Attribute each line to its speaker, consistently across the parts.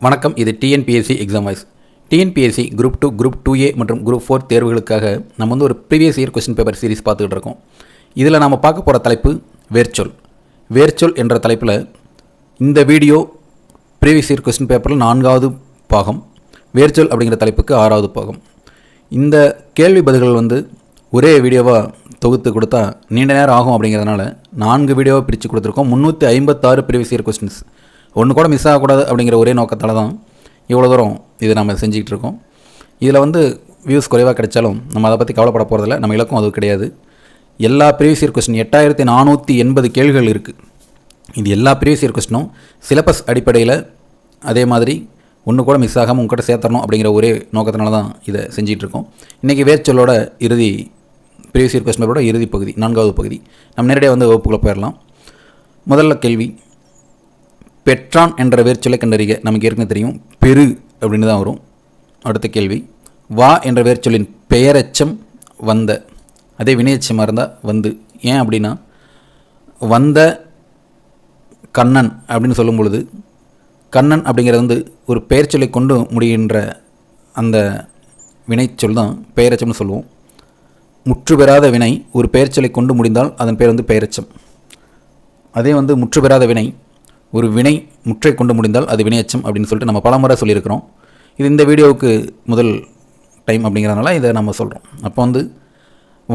Speaker 1: வணக்கம் இது TNPSC exam voice TNPSC group two group two A மற்றும் குரூப் ஃபோர் தேர்வுகளுக்காக நம்ம வந்து ஒரு previous year question paper series பார்த்துக்கிட்டு இருக்கோம். இதில் நம்ம பார்க்க போகிற தலைப்பு வேர்ச்சொல். வேர்ச்சொல் என்ற தலைப்பில் இந்த வீடியோ ப்ரீவியஸ் இயர் கொஸ்டின் பேப்பரில் நான்காவது பாகம் வேர்ச்சொல் அப்படிங்கிற தலைப்புக்கு ஆறாவது பாகம். இந்த கேள்வி பதில்கள் வந்து ஒரே வீடியோவாக தொகுத்து கொடுத்தா நீண்ட நேரம் ஆகும் அப்படிங்கிறதுனால நான்கு வீடியோவாக பிரித்து கொடுத்துருக்கோம். முந்நூற்றி ஐம்பத்தாறு ப்ரீவியஸ் இயர் கொஸ்டின்ஸ் ஒன்று கூட மிஸ் ஆகக்கூடாது அப்படிங்கிற ஒரே நோக்கத்தால் தான் இவ்வளோ தூரம் இது நம்ம செஞ்சுக்கிட்டு இருக்கோம். இதில் வந்து வியூஸ் குறைவாக கிடைச்சாலும் நம்ம அதை பற்றி கவலைப்பட போகிறதில்ல நம்ம இலக்கும் அது கிடையாது. எல்லா ப்ரீவியஸ் இயர் கொஸ்டின் எட்டாயிரத்தி நானூற்றி எண்பது கேள்விகள் இருக்குது இது எல்லா ப்ரீவியஸ் இயர் கொஸ்டினும் சிலபஸ் அடிப்படையில் அதே மாதிரி ஒன்று கூட மிஸ் ஆகாமல் உங்கள்கிட்ட சேர்த்தரணும் அப்படிங்கிற ஒரே நோக்கத்தினால தான் இதை செஞ்சிகிட்டு இருக்கோம். இன்றைக்கி வேர்ச்சொல்லோட இறுதி ப்ரீவியஸ் இயர் கொஸ்டினோட இறுதி பகுதி நான்காவது பகுதி. நம்ம நேரடியாக வந்து வகுப்புக்குள்ளே போயிடலாம். முதல்ல கேள்வி பெற்றான் என்ற வேர்ச்சொல்லை கண்டறிக நமக்கு ஏற்கனவே தெரியும். பெரு அப்படின்னு தான் வரும். அடுத்த கேள்வி. வா என்ற வேர்ச்சொல்லின் பெயரச்சம் வந்த. அதே வினையச்சமாக இருந்தால் வந்து. ஏன் அப்படின்னா வந்த கண்ணன் அப்படின்னு சொல்லும் பொழுது கண்ணன் அப்படிங்கிறது வந்து ஒரு பெயர்ச்சொல்லை கொண்டு முடிகின்ற அந்த வினைச்சொல் தான் பெயரச்சம்னு சொல்லுவோம். முற்று பெறாத வினை ஒரு பெயர்ச்சொலை கொண்டு முடிந்தால் அதன் பேர் வந்து பெயரச்சம். அதே வந்து முற்று பெறாத வினை ஒரு வினை முற்றை கொண்டு முடிந்தால் அது வினையச்சம் அப்படின்னு சொல்லிட்டு நம்ம பலமுறை சொல்லியிருக்கிறோம். இது இந்த வீடியோவுக்கு முதல் டைம் அப்படிங்கிறதுனால இதை நம்ம சொல்கிறோம் அப்போ வந்து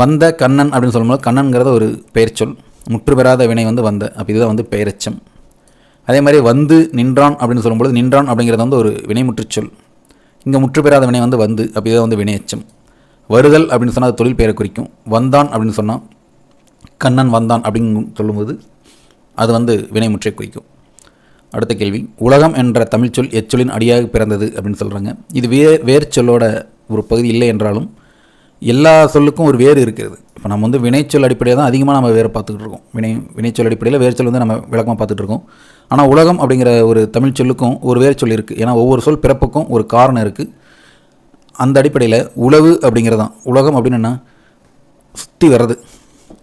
Speaker 1: வந்த கண்ணன் அப்படின்னு சொல்லும்போது கண்ணன்கிறது ஒரு பெயர்ச்சொல் முற்று பெறாத வினை வந்து வந்த. அப்போ இதுதான் வந்து பெயரச்சம். அதே மாதிரி வந்து நின்றான் அப்படின்னு சொல்லும்போது நின்றான் அப்படிங்கிறது வந்து ஒரு வினை முற்றுச்சொல் இங்கே முற்று பெறாத வினை வந்து வந்து. அப்போ இதுதான் வந்து வினையச்சம். வருதல் அப்படின்னு சொன்னால் அது தொழில் பெயரை குறிக்கும். வந்தான் அப்படின்னு சொன்னால் கண்ணன் வந்தான் அப்படின்னு சொல்லும்போது அது வந்து வினைமுற்றை குறிக்கும். அடுத்த கேள்வி உலகம் என்ற தமிழ்ச்சொல் எச்சொலின் அடியாக பிறந்தது அப்படின்னு சொல்கிறாங்க இது வே வேர் சொல்லோட ஒரு பகுதி இல்லை என்றாலும் எல்லா சொல்லுக்கும் ஒரு வேறு இருக்கிறது. இப்போ நம்ம வந்து வினைச்சொல் அடிப்படையில் தான் அதிகமாக நம்ம வேறு பார்த்துக்கிட்டு இருக்கோம். வினை வினைச்சொல் அடிப்படையில் வேர்ச்சொல் வந்து நம்ம விளக்கமாக பார்த்துட்டு இருக்கோம். ஆனால் உலகம் அப்படிங்கிற ஒரு தமிழ் சொல்லுக்கும் ஒரு வேறு சொல் இருக்குது ஏன்னா ஒவ்வொரு சொல் பிறப்புக்கும் ஒரு காரணம் இருக்குது அந்த அடிப்படையில் உழவு அப்படிங்கிறதான் உலகம் அப்படின்னு என்ன? சுற்றி வர்றது.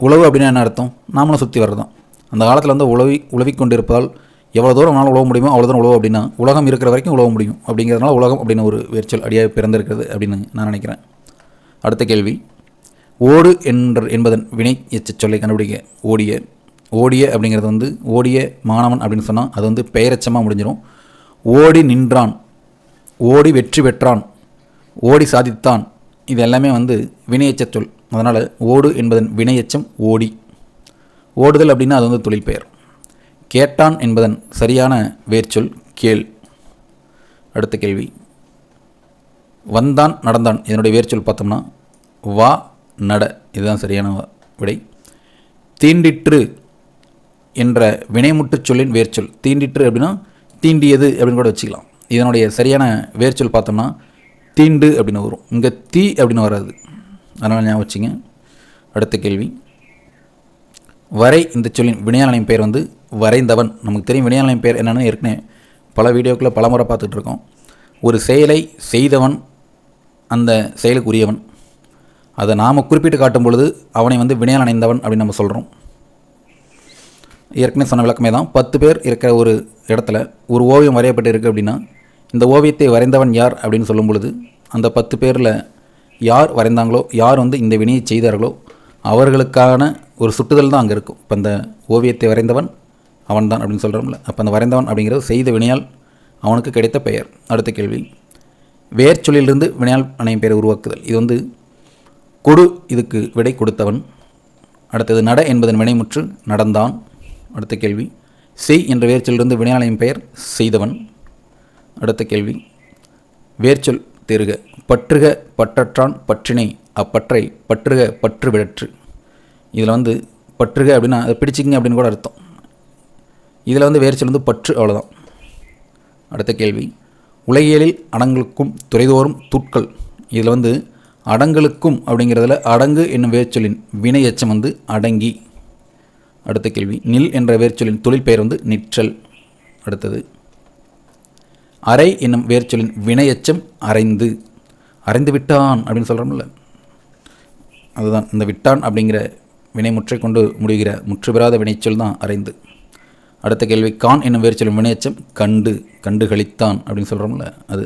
Speaker 1: உழவு அப்படின்னா என்ன அர்த்தம்? நாமளும் சுற்றி வர்றது தான் அந்த காலத்தில் வந்து உழவி உழவி கொண்டிருப்பதால் எவ்வளோ தூரம் நம்மளால் உழவ முடியுமோ அவ்வளோ தூரம் உழவு அப்படின்னா உலகம் இருக்கிற வரைக்கும் உழவ முடியும். அப்படிங்கிறதுனால உலகம் அப்படின்னு ஒரு வேர்ச்சல் அடியாக பிறந்திருக்கிறது அப்படின்னு நான் நினைக்கிறேன். அடுத்த கேள்வி. ஓடு என்ற என்பதன் வினை எச்ச சொல்லை கண்டுபிடிக்க. ஓடிய ஓடிய அப்படிங்கிறது வந்து ஓடிய மாணவன் அப்படின்னு சொன்னால் அது வந்து பெயரச்சமாக முடிஞ்சிடும். ஓடி நின்றான் ஓடி வெற்றி பெற்றான் ஓடி சாதித்தான். இது எல்லாமே வந்து வினையச்ச சொல். அதனால் ஓடு என்பதன் வினையச்சம் ஓடி. ஓடுதல் அப்படின்னா அது வந்து தொழில் பெயர். கேட்டான் என்பதன் சரியான வேர்ச்சொல் கேள். அடுத்த கேள்வி. வந்தான் நடந்தான் இதனுடைய வேர்ச்சொல் பார்த்தோம்னா வா நட இதுதான் சரியான விடை. தீண்டிற்று என்ற வினைமுட்டுச் சொல்லின் வேர்ச்சொல். தீண்டிற்று அப்படின்னா தீண்டியது அப்படின்னு கூட வச்சுக்கலாம். இதனுடைய சரியான வேர்ச்சொல் பார்த்தோம்னா தீண்டு அப்படின்னு வரும். இங்கே தீ அப்படின்னு வராது. அதனால் ஞாபகம் வச்சுங்க. அடுத்த கேள்வி. வரை இந்த சொல்லின் வினையாளனின் பெயர் வந்து வரைந்தவன். நமக்கு தெரியும் வினையாளனின் பேர் என்னென்னு ஏற்கனவே பல வீடியோக்களை பல முறை பார்த்துட்டு இருக்கோம் ஒரு செயலை செய்தவன் அந்த செயலுக்கு உரியவன் அதை நாம் குறிப்பிட்டு காட்டும் பொழுது அவனை வந்து வினையால் அணைந்தவன் அப்படின்னு நம்ம சொல்கிறோம் ஏற்கனவே சொன்ன விளக்கமே தான். பத்து பேர் இருக்கிற ஒரு இடத்துல ஒரு ஓவியம் வரையப்பட்டு இருக்குது அப்படின்னா இந்த ஓவியத்தை வரைந்தவன் யார் அப்படின்னு சொல்லும் பொழுது அந்த பத்து பேரில் யார் வரைந்தாங்களோ யார் வந்து இந்த வினையை செய்தார்களோ அவர்களுக்கான ஒரு சுட்டுதல் தான் அங்கே இருக்கும். இப்போ இந்த ஓவியத்தை வரைந்தவன் அவன் தான் அப்படின்னு சொல்கிறோம்ல அப்போ அந்த வரைந்தவன் அப்படிங்கிறது செய்த வினையால் அவனுக்கு கிடைத்த பெயர். அடுத்த கேள்வி. வேர் சொல்லிலிருந்து வினையால் அணையும் பெயரை உருவாக்குதல். இது வந்து கொடு இதுக்கு விடை கொடுத்தவன். அடுத்தது நட என்பதன் வினைமுற்று நடந்தான். அடுத்த கேள்வி. செய் என்ற வேர்ச்சொல்லிருந்து வினையாளையும் பெயர் செய்தவன். அடுத்த கேள்வி. வேர்ச்சொல் தெருக பற்றுக பற்றற்றான் பற்றினை. அப்பற்றை பற்றுக பற்று விடற்று. இதில் வந்து பற்றுக அப்படின்னா அதை பிடிச்சிக்கிங்க அப்படின்னு கூட அர்த்தம். இதில் வந்து வேர்ச்சொல் வந்து பற்று அவ்வளோதான் அடுத்த கேள்வி. உலகியலில் அடங்களுக்கும் துறைதோறும் தூட்கள். இதில் வந்து அடங்களுக்கும் அப்படிங்கிறதுல அடங்கு என்னும் வேர்ச்சொல்லின் வினை எச்சம் வந்து அடங்கி. அடுத்த கேள்வி. நில் என்ற வேர்ச்சொல்லின் தொழில் பெயர் வந்து நிற்றல். அடுத்தது. அரை என்னும் வேர்ச்சொல்லின் வினையச்சம் அரைந்து அரைந்து விட்டான் அப்படின்னு சொல்கிறோம்ல அதுதான் இந்த விட்டான் அப்படிங்கிற வினை முற்றை கொண்டு முடிகிற முற்று பெறாத வினைச்சொல் தான் அரைந்து அடுத்த கேள்வி கான் என்னும் வேர்ச்சொல்லின் வினையச்சம் கண்டு கண்டு கழித்தான் அப்படின்னு சொல்கிறோம்ல அது.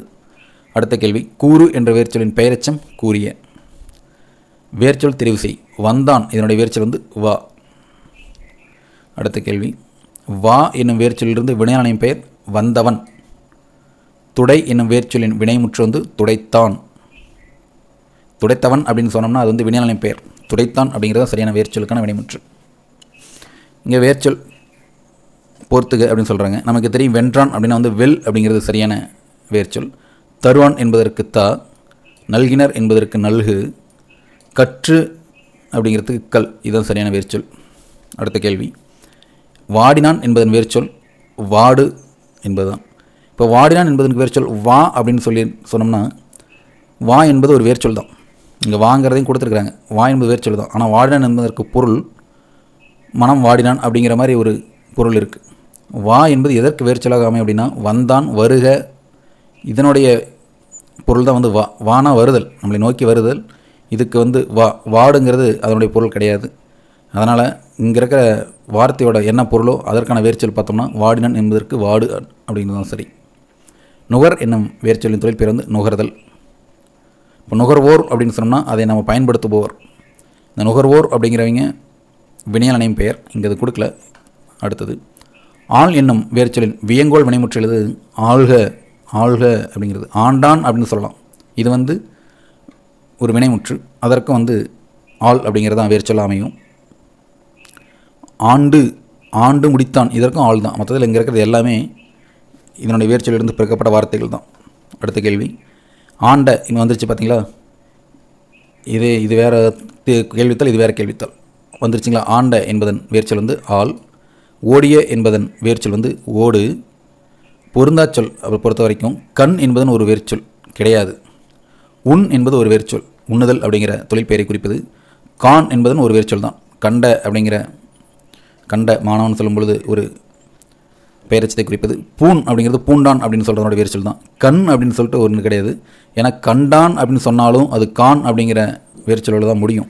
Speaker 1: அடுத்த கேள்வி கூறு என்ற வேர்ச்சொல்லின் பெயரச்சம் கூறிய. வேர்ச்சொல் தெரிவு செய் வந்தான் இதனுடைய வேர்ச்சொல் வந்து வா. அடுத்த கேள்வி வா என்னும் வேர்ச்சொல்லிலிருந்து வினையானையின் பெயர் வந்தவன். துடை என்னும் வேர்ச்சொல்லின் வினைமுற்று வந்து துடைத்தான். துடைத்தவன் அப்படின்னு சொன்னோம்னா அது வந்து வினையானையின் பெயர். துடைத்தான் அப்படிங்கிறது சரியான வேர்ச்சொலுக்கான வினைமுற்று. இங்கே வேர்ச்சொல் போர்த்துக அப்படின்னு சொல்கிறாங்க நமக்கு தெரியும் வென்றான் அப்படின்னா வந்து வெல் அப்படிங்கிறது சரியான வேர்ச்சொல் தருவான் என்பதற்கு தா நல்கினர் என்பதற்கு நல்கு கற்று அப்படிங்கிறதுக்கு கல் இதுதான் சரியான வேர்ச்சொல் அடுத்த கேள்வி. வாடினான் என்பதன் வேர்ச்சொல் வாடு என்பதுதான். இப்போ வாடினான் என்பதற்கு வேர்ச்சொல் வா அப்படின்னு சொல்லி சொன்னோம்னா வா என்பது ஒரு வேர்ச்சொல் தான் இங்கே வாங்கிறதையும் கொடுத்துருக்குறாங்க. வா என்பது வேர்ச்சொல் தான் ஆனால் வாடினான் என்பதற்கு பொருள் மனம் வாடினான் அப்படிங்கிற மாதிரி ஒரு பொருள் இருக்குது வா என்பது எதற்கு வேர்ச்சலாக அமையும் அப்படின்னா வந்தான் வருக. இதனுடைய பொருள் தான் வந்து வா வானா வருதல். நம்மளை நோக்கி வருதல். இதுக்கு வந்து வா வாடுங்கிறது அதனுடைய பொருள் கிடையாது. அதனால் இங்கே இருக்கிற வார்த்தையோட என்ன பொருளோ அதற்கான வேர்ச்சல் பார்த்தோம்னா வாடினன் என்பதற்கு வாடு அப்படிங்கிறது தான் சரி. நுகர் என்னும் வேர்ச்சொலின் தொழில் பேர் வந்து நுகர்தல். இப்போ நுகர்வோர் அப்படின்னு சொன்னோம்னா அதை நம்ம பயன்படுத்துபவர் இந்த நுகர்வோர் அப்படிங்கிறவங்க வினையாளனையும் பெயர். இங்கே அது கொடுக்கல. அடுத்தது ஆள் என்னும் வேர்ச்சொலின் வியங்கோல் வினைமுற்று எழுது ஆள்க ஆள்க அப்படிங்கிறது. ஆண்டான் அப்படின்னு சொல்லலாம். இது வந்து ஒரு வினைமுற்று. அதற்கும் வந்து ஆள் அப்படிங்கிறது தான் வேர்ச்சொல்ல அமையும். ஆண்டு ஆண்டு முடித்தான். இதற்கும் ஆள் தான். மொத்தத்தில் இங்கே இருக்கிறது எல்லாமே இதனுடைய வேர்ச்சொல்லிருந்து பிறக்கப்பட்ட வார்த்தைகள் தான். அடுத்த கேள்வி. ஆண்ட இன்னும் வந்துருச்சு பார்த்தீங்களா? இது இது வேறு கேள்வித்தால் இது வேறு கேள்வித்தால் வந்துருச்சுங்களா? ஆண்ட என்பதன் வேர்ச்சொல் வந்து ஆள். ஓடிய என்பதன் வேர்ச்சொல் வந்து ஓடு. பொருந்தாச்சொல் அவரை பொறுத்த வரைக்கும் கண் என்பதன் ஒரு வேர்ச்சொல் கிடையாது. உண் என்பது ஒரு வேர்ச்சொல். உண்ணுதல் அப்படிங்கிற தொழிற்பெயரை குறிப்பது கான் என்பதன் ஒரு வேர்ச்சொல் தான். கண்ட அப்படிங்கிற கண்ட மாணவன் சொல்லும் பொழுது ஒரு பெயரச்சத்தை குறிப்பது பூன் அப்படிங்கிறது பூண்டான் அப்படின்னு சொல்கிறதோட வேர்ச்சொல் தான். கண் அப்படின்னு சொல்லிட்டு ஒன்று கிடையாது. ஏன்னா கண்டான் அப்படின்னு சொன்னாலும் அது கான் அப்படிங்கிற வேர்ச்சொலோடு தான் முடியும்.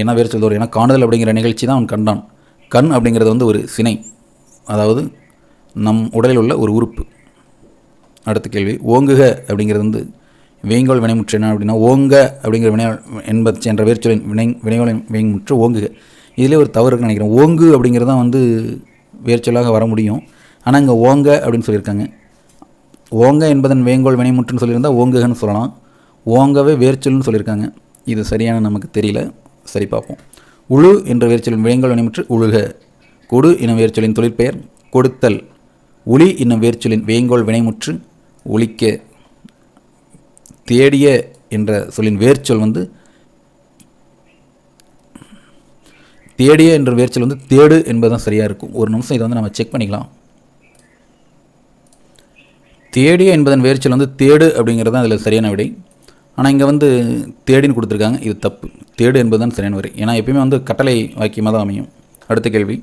Speaker 1: ஏன்னா வேர்ச்சொல் தோறும்? ஏன்னா காணுதல் அப்படிங்கிற நிகழ்ச்சி தான் அவன் கண்டான். கண் அப்படிங்கிறது வந்து ஒரு சினை. அதாவது நம் உடலில் உள்ள ஒரு உறுப்பு. அடுத்த கேள்வி ஓங்குக அப்படிங்கிறது வந்து வேங்கோல் வினைமுற்று என்ன அப்படின்னா ஓங்க அப்படிங்கிற வினை என்பது என்ற வேர்ச்சொலின் வினை வினைகோலின் வினைமுற்று ஓங்குக. இதிலே ஒரு தவறு இருக்குன்னு நினைக்கிறேன். ஓங்கு அப்படிங்கிறது தான் வந்து வேர்ச்சொலாக வர முடியும். ஆனால் இங்கே ஓங்க அப்படின்னு சொல்லியிருக்காங்க. ஓங்க என்பதன் வேங்கோல் வினைமுற்றுன்னு சொல்லியிருந்தால் ஓங்குகன்னு சொல்லலாம். ஓங்கவே வேர்ச்சொல்னு சொல்லியிருக்காங்க. இது சரியான நமக்கு தெரியல. சரி பார்ப்போம். உழு என்ற வேர்ச்சொலின் வேங்கோல் வினைமுற்று உழுக. கொடு எனும் வேர்ச்சொலின் தொழிற்பெயர் கொடுத்தல். ஒளி என்னும் வேர்ச்சொலின் வேங்கோல் வினைமுற்று ஒழிக்க. தேடிய என்ற சொல்லின் வேர்ச்சொல் வந்து தேடிய என்ற வேர்ச்சொல் வந்து தேடு என்பதுதான் சரியாக இருக்கும். ஒரு நிமிஷம் இதை வந்து நம்ம செக் பண்ணிக்கலாம். தேடிய என்பதன் வேர்ச்சொல் வந்து தேடு அப்படிங்கிறது தான் அதில் சரியான விடை. ஆனால் இங்கே வந்து தேடின்னு கொடுத்துருக்காங்க. இது தப்பு. தேடு என்பது தான் சரியான வரை. ஏன்னா எப்பயுமே வந்து கட்டளை வாக்கியமாக தான் அமையும். அடுத்த கேள்வி.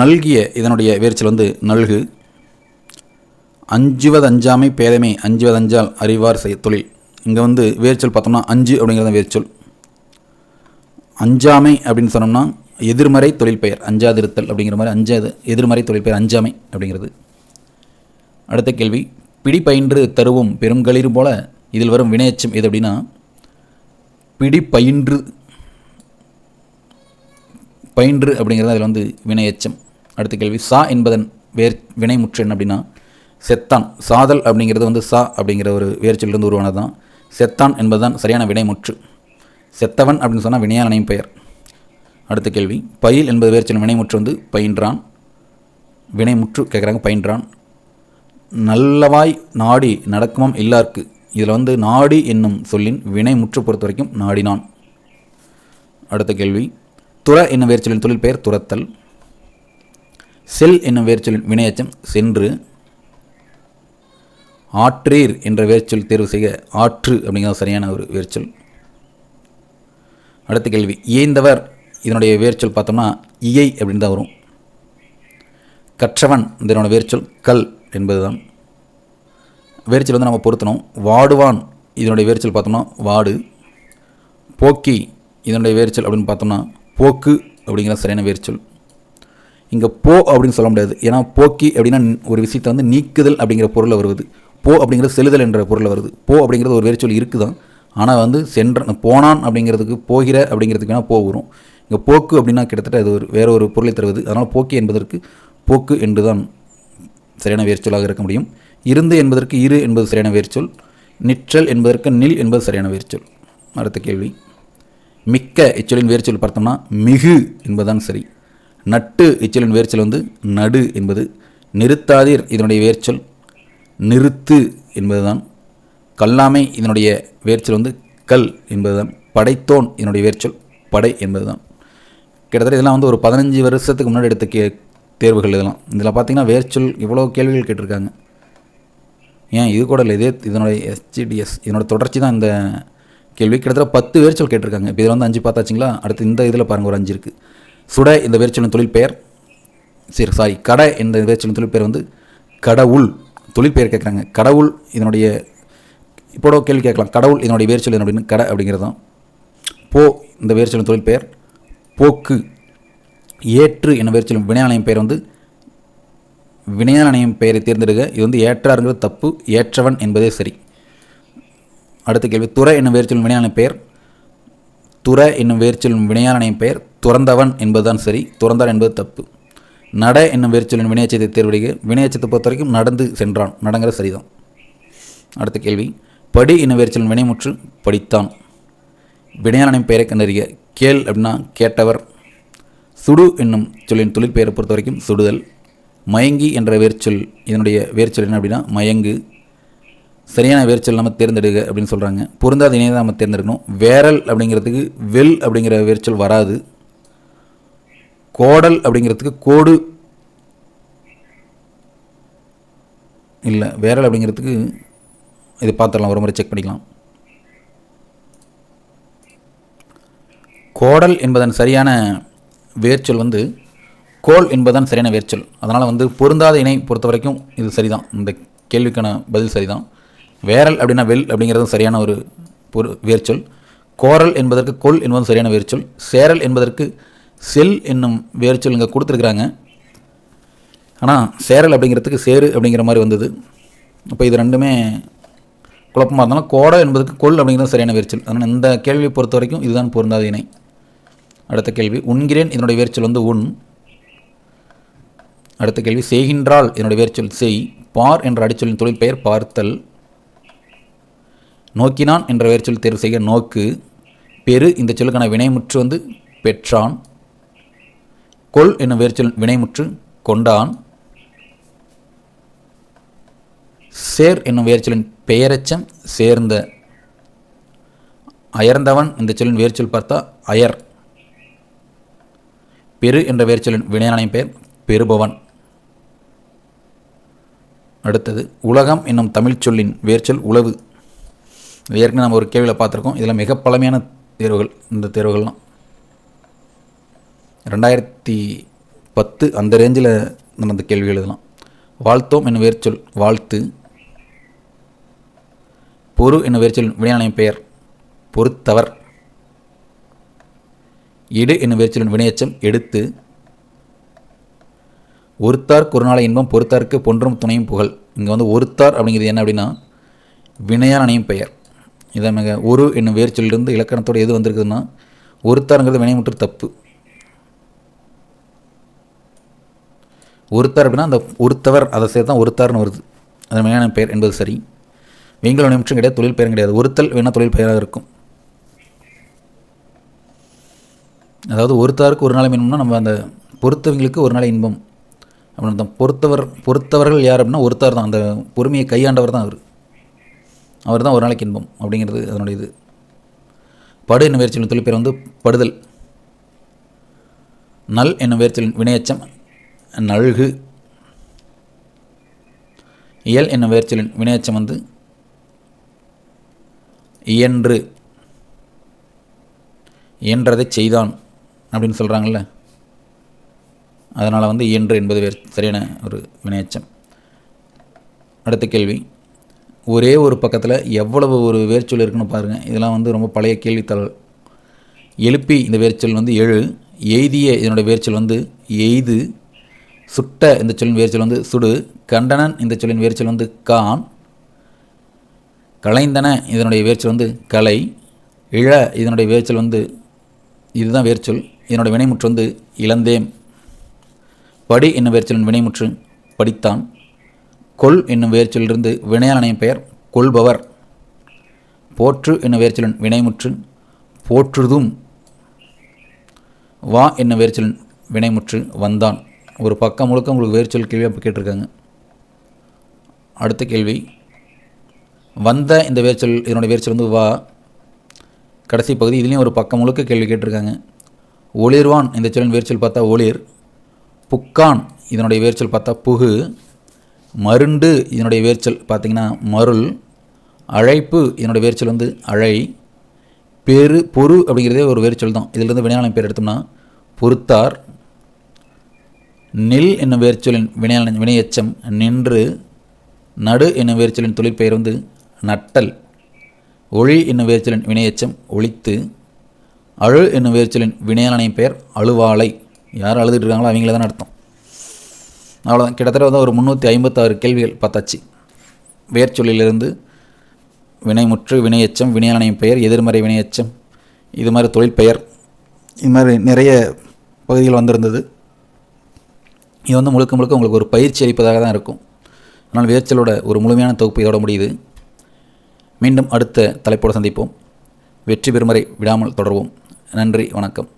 Speaker 1: நல்கிய இதனுடைய வேர்ச்சல் வந்து நல்கு. அஞ்சுவது அஞ்சாமை பேதமை அஞ்சுவது அஞ்சால் அறிவார் செய் தொழில். இங்கே வந்து வேர்ச்சொல் பார்த்தோம்னா அஞ்சு அப்படிங்கிறது தான் வேர்ச்சொல். அஞ்சாமை அப்படின்னு சொன்னோம்னா எதிர்மறை தொழில் பெயர் அஞ்சாதிருத்தல் அப்படிங்கிற மாதிரி அஞ்சாது எதிர்மறை தொழில் பெயர் அஞ்சாமை அப்படிங்கிறது. அடுத்த கேள்வி. பிடி பயின்று தருவும் பெருங்களிர் போல இதில் வரும் வினையச்சம் எது அப்படின்னா பிடி பயின்று பயின்று அப்படிங்கிறது அதில் வந்து வினையச்சம். அடுத்த கேள்வி சா என்பதன் வேர் வினைமுற்று என்ன அப்படின்னா செத்தான். சாதல் அப்படிங்கிறது வந்து சா அப்படிங்கிற ஒரு வேர்ச்சொல்லிருந்து உருவானது தான் செத்தான் என்பதுதான் சரியான வினைமுற்று. செத்தவன் அப்படின்னு சொன்னால் வினையாளனையும் பெயர். அடுத்த கேள்வி பயில் என்பது வேர்ச்சொல் வினைமுற்று வந்து பயின்றான். வினைமுற்று கேட்குறாங்க பயின்றான். நல்லவாய் நாடி நடக்கமம் இல்லார்க்கு. இதில் வந்து நாடி என்னும் சொல்லின் வினை முற்று பொறுத்த வரைக்கும் நாடினான். அடுத்த கேள்வி. துற என்னும் வேர்ச்சொலின் தொழில் பெயர் துரத்தல். செல் என்னும் வேர்ச்சொலின் வினையச்சம் சென்று. ஆற்றீர் என்ற வேர்ச்சொல் தேர்வு செய்ய ஆற்று அப்படிங்கிறது சரியான ஒரு வேர்ச்சொல் அடுத்த கேள்வி. இயைந்தவர் இதனுடைய வேர்ச்சொல் பார்த்தோம்னா இயை அப்படின்னு தான் வரும். கற்றவன் இதனோட வேர்ச்சொல் கல். என்பதுதான். வேர்ச்சல் வந்து நம்ம பொருத்தணும். வாடுவான் இதனுடைய வேர்ச்சல் பார்த்தோம்னா வாடு. போக்கி இதனுடைய வேர்ச்சல் அப்படின்னு பார்த்தோம்னா போக்கு அப்படிங்கிற சரியான வேர்ச்சல். இங்கே போ அப்படின்னு சொல்ல முடியாது. ஏன்னா போக்கி அப்படின்னா ஒரு விஷயத்தை வந்து நீக்குதல் அப்படிங்கிற பொருளில் வருவது. போ அப்படிங்கிறது செலுதல் என்ற பொருளில் வருது. போ அப்படிங்கிறது ஒரு வேர்ச்சொல் இருக்குதான். ஆனால் வந்து சென்ற போனான் அப்படிங்கிறதுக்கு போகிற அப்படிங்கிறதுக்கு வேணால் போ வரும். இங்கே போக்கு அப்படின்னா கிட்டத்தட்ட அது ஒரு வேற ஒரு பொருளை தருவது. அதனால் போக்கி என்பதற்கு போக்கு என்று தான் சரியான வேர்ச்சொல்லாக இருக்க முடியும். இருந்து என்பதற்கு இரு என்பது சரியான வேர்ச்சொல் நிற்றல் என்பதற்கு நில் என்பது சரியான வேர்ச்சொல். அடுத்த கேள்வி. மிக்க இச்சொலின் வேர்ச்சொல் பார்த்தோம்னா மிகு என்பதுதான் சரி. நட்டு இச்சொலின் வேர்ச்சொல் வந்து நடு என்பது. நிறுத்தாதீர் இதனுடைய வேர்ச்சொல் நிறுத்து என்பதுதான். கல்லாமை இதனுடைய வேர்ச்சொல் வந்து கல் என்பதுதான். படைத்தோன் இதனுடைய வேர்ச்சொல் படை என்பதுதான். கிட்டத்தட்ட இதெல்லாம் வந்து ஒரு பதினஞ்சு வருஷத்துக்கு முன்னாடி எடுத்த கே தேர்வுகள் இதெல்லாம். இதில் பார்த்தீங்கன்னா வேர்ச்சொல் இவ்வளோ கேள்விகள் கேட்டிருக்காங்க. ஏன்? இது கூட இல்லை. இதே இதனுடைய எஸ்ஜிடிஎஸ் இதனோட தொடர்ச்சி தான் இந்த கேள்வி. கிட்டத்தட்ட பத்து வேர்ச்சொல் கேட்டிருக்காங்க. இப்போ இதில் வந்து அஞ்சு பார்த்தாச்சுங்களா? அடுத்து இந்த இதில் பாருங்கள் ஒரு அஞ்சு இருக்குது சுட இந்த வேர்ச்சொல்லின் தொழில் பெயர். சரி சாரி கடை இந்த வேர்ச்சொல்லின் தொழில் பெயர் வந்து கடவுள். தொழில் பெயர் கேட்குறாங்க. கடவுள் இதனுடைய இப்போட கேள்வி கேட்கலாம். கடவுள் இதனுடைய வேர்ச்சொல் என்ன அப்படின்னு? கடை அப்படிங்கிறது தான். போ இந்த வேர்ச்சொல்லின் தொழில் பெயர். போக்கு. ஏற்று என வேர்ச்சொல்லும் வினையாலயம் பெயர் வந்து வினையாலயம் பெயரை தேர்ந்தெடுக்க இது வந்து ஏற்றாருங்கிறது தப்பு ஏற்றவன் என்பதே சரி. அடுத்த கேள்வி துறை என்னும் வேர்ச்சொல்லும் வினையாலயம் பெயர் துற என்னும் வேர்ச்சொல்லும் வினையாலனையும் பெயர் துறந்தவன் என்பதுதான் சரி துறந்தான் என்பது தப்பு. நட என்னும் வேர்ச்சொல்லின் வினையச்சத்தை தேர்வெடுக்க வினையச்சத்தை பொறுத்த வரைக்கும் நடந்து சென்றான் நடங்கிற சரிதான். அடுத்த கேள்வி படி என்னும் வேர்ச்சொல்லின் வினைமுற்று படித்தான். வினையாளனின் பெயரை கண்டறிய கேள் அப்படின்னா கேட்டவர் சுடு என்னும் சொல்லின் தொழிற்பெயரை பொறுத்த வரைக்கும் சுடுதல் மயங்கி என்ற வேர்ச்சொல் இதனுடைய வேர்ச்சொல் என்ன அப்படின்னா மயங்கு சரியான வேர்ச்சொல் நம்ம தேர்ந்தெடுக்க அப்படின்னு சொல்கிறாங்க பொருந்தாத இணையை நம்ம தேர்ந்தெடுக்கணும். வேரல் அப்படிங்கிறதுக்கு வெல் அப்படிங்கிற வேர்ச்சொல் வராது. கோடல் அப்படிங்கிறதுக்கு கோடு இல்லை வேரல் அப்படிங்கிறதுக்கு இது பார்த்துடலாம் ஒரு முறை செக் பண்ணிக்கலாம். கோடல் என்பதன் சரியான வேர்ச்சொல் வந்து கோல் என்பதுதான் சரியான வேர்ச்சொல். அதனால் வந்து பொருந்தாத இணை பொறுத்த வரைக்கும் இது சரிதான். இந்த கேள்விக்கான பதில் சரிதான். வேரல் அப்படின்னா வெல் அப்படிங்கிறதும் சரியான ஒரு பொரு வேர்ச்சொல். கோரல் என்பதற்கு கொல் என்பதும் சரியான வேர்ச்சொல். சேரல் என்பதற்கு செல் என்னும் வேர்ச்சொல் இங்கே கொடுத்துருக்குறாங்க. ஆனால் சேரல் அப்படிங்கிறதுக்கு சேரு அப்படிங்கிற மாதிரி வந்தது. அப்போ இது ரெண்டுமே குழப்பமாக இருந்தாலும் கோடல் என்பதற்கு கொல் அப்படிங்கிறது சரியான வேர்ச்சொல். அதனால் இந்த கேள்வியை பொறுத்த வரைக்கும் இதுதான் பொருந்தாத இணை. அடுத்த கேள்வி உண்கிறேன் இதனுடைய வேர்ச்சொல் வந்து உன். அடுத்த கேள்வி செய்கின்றால் என்னுடைய வேர்ச்சொல் செய். பார் என்ற அடிச்சொலின் தொழில் பெயர் பார்த்தல். நோக்கினான் என்ற வேர்ச்சொல் தேர்வு செய்க நோக்கு. பெரு இந்த சொல்லுக்கான வினைமுற்று வந்து பெற்றான். கொல் என்னும் வேர்ச்சொல் வினைமுற்று கொண்டான். சேர் என்னும் வேர்ச்சொலின் பெயரச்சம் சேர்ந்த. அயர்ந்தவன் இந்த சொல்லின் வேர்ச்சொல் பார்த்தா அயர். பெரு என்ற வேர்ச்சொலின் வினையானையும் பெயர் பெறுபவன். அடுத்தது உலகம் என்னும் தமிழ் சொல்லின் வேர்ச்சொல் உளவு. ஏற்கனவே நம்ம ஒரு கேள்வியில் பார்த்துருக்கோம். இதில் மிக பழமையான தேர்வுகள் இந்த தேர்வுகள்லாம். ரெண்டாயிரத்தி பத்து அந்த ரேஞ்சில் நடந்த கேள்வி எழுதலாம். வாழ்த்தோம் என்னும் வேர்ச்சொல் வாழ்த்து. பொறு என்னும் வேர்ச்சொல் வினையானையும் பெயர் பொறுத்தவர். எடு என்னும் வேர்ச்சொலின் வினையச்சம் எடுத்து ஒருத்தார் குறுநாள இன்பம் பொறுத்தாருக்கு பொன்றும் துணையும் புகழ். இங்கே வந்து ஒருத்தார் அப்படிங்கிறது என்ன அப்படின்னா வினையான அணையும் பெயர். இதை மிக ஒரு என்னும் வேர்ச்சொல்லிருந்து இலக்கணத்தோடு எது வந்திருக்குதுன்னா ஒருத்தாருங்கிறது வினைமுற்று தப்பு. ஒருத்தார் அப்படின்னா அந்த ஒருத்தவர் அதை சேர்த்து தான் ஒருத்தார்னு வருது. அது வினையான பெயர் என்பது சரி. வெங்கல் நிமிஷம் கிடையாது தொழில் பெயரும் கிடையாது. ஒருத்தல் வேணால் தொழில் பெயராக இருக்கும். அதாவது ஒருத்தாருக்கு ஒரு நாள் இன்பம்னா நம்ம அந்த பொறுத்தவங்களுக்கு ஒரு நாள் இன்பம். அப்படின்னு தான் பொறுத்தவர் பொறுத்தவர்கள் யார் அப்படின்னா ஒருத்தர் தான். அந்த பொறுமையை கையாண்டவர் தான் அவர். அவர் தான் ஒரு நாளைக்கு இன்பம் அப்படிங்கிறது அதனுடைய இது. படு என்னும் தொழில் தொழிற்பேர் வந்து படுதல். நல் என்னும் வேர்ச்சலின் வினையச்சம் நல்கு. இயல் என்னும் வேர்ச்சலின் வினையச்சம் வந்து இயன்று. இயன்றதை செய்தான். அப்படின்னு சொல்கிறாங்கல்ல அதனால் வந்து இயன்று என்பது வேறு சரியான ஒரு வினையச்சம். அடுத்த கேள்வி. ஒரே ஒரு பக்கத்தில் எவ்வளவு ஒரு வேர்ச்சொல் இருக்குன்னு பாருங்கள் இதெல்லாம் வந்து ரொம்ப பழைய கேள்வித்தாள். எழுப்பி இந்த வேர்ச்சொல் வந்து எழு எய்திய இதனுடைய வேர்ச்சொல் வந்து எய்து சுட்ட இந்த சொல்லின் வேர்ச்சொல் வந்து சுடு கண்டனன் இந்த சொல்லின் வேர்ச்சொல் வந்து கான் கலைந்தன இதனுடைய வேர்ச்சொல் வந்து கலை இழ இதனுடைய வேர்ச்சொல் வந்து இதுதான் வேர்ச்சொல். இதனுடைய வினைமுற்று வந்து இளந்தேம் படி என்னும் வேர்ச்சொலின் வினைமுற்று படித்தான். கொல் என்னும் வேர்ச்சொலிருந்து வினையாளனையும் பெயர் கொள்பவர். போற்று என்னும் வேர்ச்சொலின் வினைமுற்று போற்றுதும். வா என்னும் வேர்ச்சொலின் வினைமுற்று வந்தான். ஒரு பக்கம் முழுக்க உங்களுக்கு வேர்ச்சொல் கேள்வி அப்போ கேட்டிருக்காங்க. அடுத்த கேள்வி. வந்த இந்த வேர்ச்சொல் இதனுடைய வேர்ச்சொல் வந்து வா. கடைசி பகுதி இதுலேயும் ஒரு பக்கம் முழுக்க கேள்வி கேட்டிருக்காங்க. ஒளிர்வான் இந்த சொல்லின் வேர்ச்சல் பார்த்தா ஒளிர். புக்கான் இதனுடைய வேர்ச்சல் பார்த்தா புகு. மருண்டு இதனுடைய வேர்ச்சல் பார்த்திங்கன்னா மருள். அழைப்பு இதனுடைய வேர்ச்சல் வந்து அழை. பெரு பொறு அப்படிங்கிறதே ஒரு வேர்ச்சொல் தான். இதிலிருந்து வினையாளன் பேர் எடுத்தோம்னா பொறுத்தார் நில் என்னும் வேர்ச்சொலின் வினையாளன் வினையச்சம் நின்று. நடு என்னும் வேர்ச்சொலின் தொழிற்பெயர் வந்து நட்டல். ஒளி என்னும் வேர்ச்சலின் வினையச்சம் ஒழித்து அழு என்னும் வேர்ச்சலின் வினையாளனை பெயர் அழுவாளை யார் அழுதுட்டு இருக்காங்களோ அவங்கள தான் அர்த்தம். அவ்வளோதான் கிட்டத்தட்ட வந்து ஒரு முந்நூற்றி ஐம்பத்தாறு கேள்விகள் பார்த்தாச்சு. வேர்ச்சொல்லிலிருந்து வினைமுற்று வினையச்சம் வினையாளனின் பெயர் எதிர்மறை வினையச்சம் இது மாதிரி தொழில் பெயர் இது மாதிரி நிறைய பகுதிகள் வந்திருந்தது. இது வந்து முழுக்க முழுக்க உங்களுக்கு ஒரு பயிற்சி அளிப்பதாக தான் இருக்கும். ஆனால் வேர்ச்சலோட ஒரு முழுமையான தொகுப்பு இதோட முடியுது. மீண்டும் அடுத்த தலைப்போடு சந்திப்போம். வெற்றி பெறுமறை விடாமல் தொடர்வோம். நன்றி வணக்கம்.